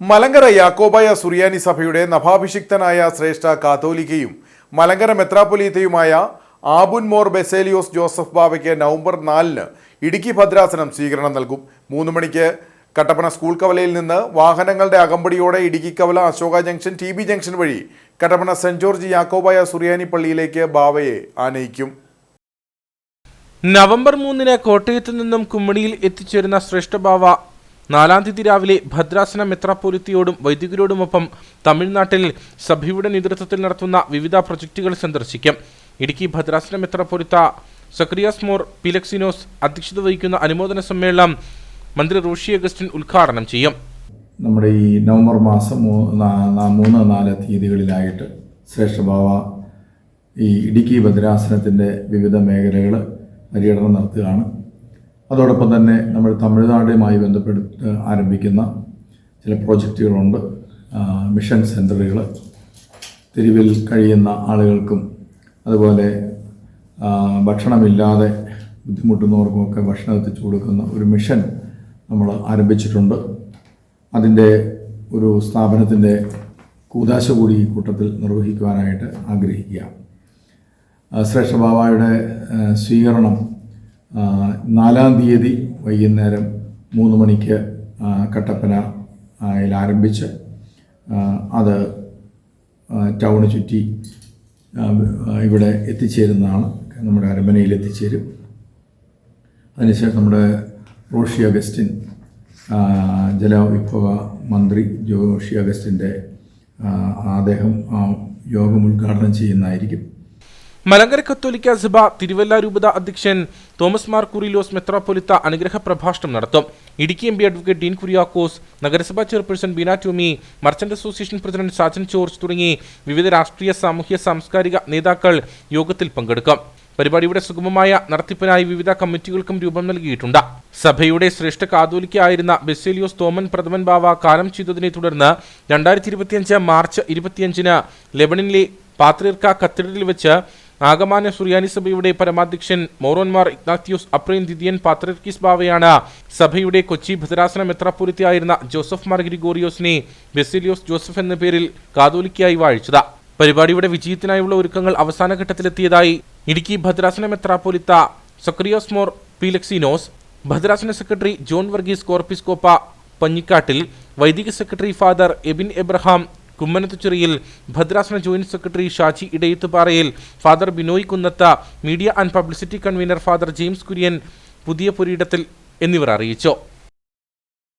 മലങ്കര യാക്കോബായ സുറിയാനി സഭയുടെ നഭാഭിഷിക്തനായ ശ്രേഷ്ഠ കാത്തോലിക്കയും മലങ്കര മെത്രാപ്പൊലീത്തയുമായ ആബുൻ മോർ ബെസേലിയോസ് ജോസഫ് ബാബയ്ക്ക് നവംബർ നാലിന് ഇടുക്കി ഭദ്രാസനം സ്വീകരണം നൽകും. മൂന്ന് മണിക്ക് കട്ടപ്പന സ്കൂൾ കവലയിൽ നിന്ന് വാഹനങ്ങളുടെ അകമ്പടിയോടെ ഇടുക്കി കവല Ashoka junction T B junction വഴി കട്ടപ്പന സെന്റ് ജോർജ് യാക്കോബായ സുറിയാനി പള്ളിയിലേക്ക് ബാവയെ ആനയിക്കും. നവംബർ മൂന്നിന് കോട്ടയത്ത് നിന്നും കുമ്മണിയിൽ എത്തിച്ചേരുന്ന ശ്രേഷ്ഠഭാവ നാലാം തീയതി രാവിലെ ഭദ്രാസന മെത്രാപ്പൊലിത്തിയോടും വൈദികരോടുമൊപ്പം തമിഴ്നാട്ടിൽ സഭയുടെ നേതൃത്വത്തിൽ നടത്തുന്ന വിവിധ പ്രൊജക്ടുകൾ സന്ദർശിക്കും. ഇടുക്കി ഭദ്രാസന മെത്രാപ്പൊലിത്ത സക്രിയാസ് മോർ പിലക്സിനോസ് അധ്യക്ഷത വഹിക്കുന്ന അനുമോദന സമ്മേളനം മന്ത്രി റോഷി അഗസ്റ്റിൻ ഉദ്ഘാടനം ചെയ്യും. നമ്മുടെ ഈ നവംബർ മാസം മൂന്ന് നാല് തീയതികളിലായിട്ട് ശ്രേഷ്ഠഭാവ ഈ ഇടുക്കി ഭദ്രാസനത്തിന്റെ വിവിധ മേഖലകൾ പര്യടനം നടത്തുകയാണ്. അതോടൊപ്പം തന്നെ നമ്മൾ തമിഴ്നാടുമായി ബന്ധപ്പെട്ട് ആരംഭിക്കുന്ന ചില പ്രോജക്റ്റുകളുണ്ട്. മിഷൻ സെന്ററുകൾ തെരുവിൽ കഴിയുന്ന ആളുകൾക്കും അതുപോലെ ഭക്ഷണമില്ലാതെ ബുദ്ധിമുട്ടുന്നവർക്കുമൊക്കെ ഭക്ഷണം എത്തിച്ചു കൊടുക്കുന്ന ഒരു മിഷൻ നമ്മൾ ആരംഭിച്ചിട്ടുണ്ട്. അതിന്റെ ഒരു സ്ഥാപനത്തിന്റെ കൂതാശ കൂടി ഈ കൂട്ടത്തിൽ നിർവഹിക്കുവാനായിട്ട് ആഗ്രഹിക്കുക. ശ്രേഷ്ഠ ബാബായുടെ സ്വീകരണം നാലാം തീയതി വൈകുന്നേരം മൂന്ന് മണിക്ക് കട്ടപ്പന ആരംഭിച്ച് അത് ടൗണ് ചുറ്റി ഇവിടെ എത്തിച്ചേരുന്നതാണ്. നമ്മുടെ അരമനയിൽ എത്തിച്ചേരും. അതിനുശേഷം നമ്മുടെ റോഷി അഗസ്റ്റിൻ ജലവിഭവ മന്ത്രി ജോഷി അഗസ്റ്റിന്റെ അദ്ദേഹം യോഗം ഉദ്ഘാടനം ചെയ്യുന്നതായിരിക്കും. മലങ്കര കത്തോലിക്ക സഭ തിരുവല്ല രൂപത അധ്യക്ഷൻ തോമസ് മാർ കുറിലോസ് മെത്രാപ്പൊലിത്ത അനുഗ്രഹ പ്രഭാഷണം നടത്തും. Idukki M P advocate Dean Kuriakose നഗരസഭാ chairperson Beena Tomy merchant association president Sajan George തുടങ്ങി വിവിധ രാഷ്ട്രീയ സാമൂഹ്യ സാംസ്കാരിക നേതാക്കൾ യോഗത്തിൽ പങ്കെടുക്കും. പരിപാടിയുടെ സുഗമമായ നടത്തിപ്പിനായി വിവിധ കമ്മിറ്റികൾക്കും രൂപം നൽകിയിട്ടുണ്ട്. സഭയുടെ ശ്രേഷ്ഠ കാതോലിക്കായിരുന്ന ബെസേലിയോസ് തോമൻ പ്രഥമൻ ബാവ കാലം ചെയ്തതിനെ തുടർന്ന് രണ്ടായിരത്തി ഇരുപത്തിയഞ്ച് മാർച്ച് ഇരുപത്തിയഞ്ചിന് ലെബണിലെ പാത്രീർക്ക കത്തീഡ്രലിൽ വെച്ച് ആഗമാന സുറിയാനി സഭയുടെ പരമാധ്യക്ഷൻ മോറോൻമാർ ഇഗ്നാത്യൂസ് അപ്രീൻ ദിദിയൻ പാത്രീർക്കിസ് ബാവയാണ്. സഭയുടെ കൊച്ചി ഭദ്രാസന മെത്രാപ്പൊലിത്തയായിരുന്ന ജോസഫ് മാർ ഗ്രിഗോറിയോസിനെ ബെസിലിയോസ് ജോസഫ് എന്ന പേരിൽ കാതോലിക്കായി വാഴിച്ചത്. പരിപാടിയുടെ വിജയത്തിനായുള്ള ഒരുക്കങ്ങൾ അവസാന ഘട്ടത്തിലെത്തിയതായി ഇടുക്കി ഭദ്രാസന മെത്രാപൊലിത്ത സക്രിയോസ് മോർ പീലക്സിനോസ് ഭദ്രാസന സെക്രട്ടറി ജോൺ വർഗീസ് കോർപ്പിസ്കോപ്പ പഞ്ഞിക്കാട്ടിൽ വൈദിക secretary father Ebin Abraham Kummanathucheriyil ഭദ്രാസന joint secretary Shaji Idayathuparayil father Binoy Kunnath media and publicity convener father James Kurian Puthiya Puriyidathil എന്നിവർ അറിയിച്ചു.